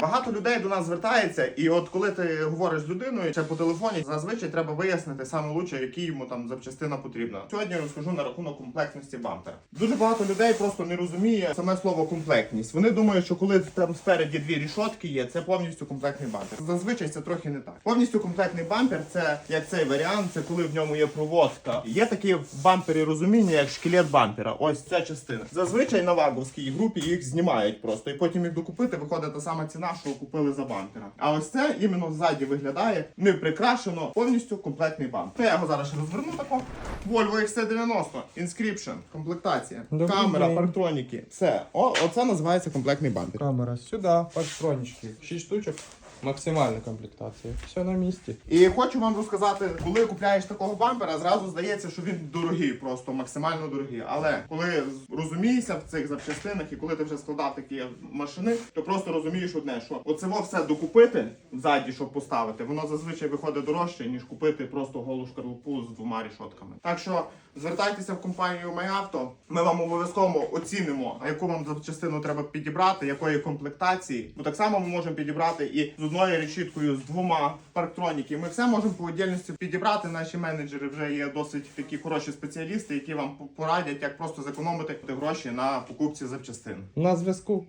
Багато людей до нас звертається, і от коли ти говориш з людиною чи по телефоні, зазвичай треба вияснити саме лучше, які йому там запчастина потрібна. Сьогодні розкажу на рахунок комплектності бампера. Дуже багато людей просто не розуміє саме слово комплектність. Вони думають, що коли там спереді дві рішотки є, це повністю комплектний бампер. Зазвичай це трохи не так. Повністю комплектний бампер це як цей варіант, це коли в ньому є проводка. Є такі в бампері розуміння, як шкелет бампера. Ось ця частина. Зазвичай на ваговській групі їх знімають просто, і потім їх докупити виходить та сама ціна, що купили за бампера. А ось це іменно ззаді виглядає не прикрашено, повністю комплектний бампер. Я його зараз розверну тако. Volvo XC90, Inscription, комплектація, Добрий камера, день. парктроніки. Все, о, оце називається комплектний бампер. Камера сюди, парктронічки. 6 штучок. Максимальна комплектація. Все на місці. І хочу вам розказати, коли купляєш такого бампера, зразу здається, що він дорогий, просто максимально дорогий. Але коли розумієшся в цих запчастинах, і коли ти вже складав такі машини, то просто розумієш одне, що оце все докупити ззаді, щоб поставити, воно зазвичай виходить дорожче, ніж купити просто голу шкарлупу з двома рішотками. Так що звертайтеся в компанію MyAuto, Ми вам обов'язково оцінимо, яку вам запчастину треба підібрати, якої комплектації. Бо так само ми можемо підібрати і з одною решіткою, з двома парктроніки. Ми все можемо по віддільності підібрати. Наші менеджери вже є досить такі хороші спеціалісти, які вам порадять, як просто зекономити гроші на покупці запчастин. На зв'язку.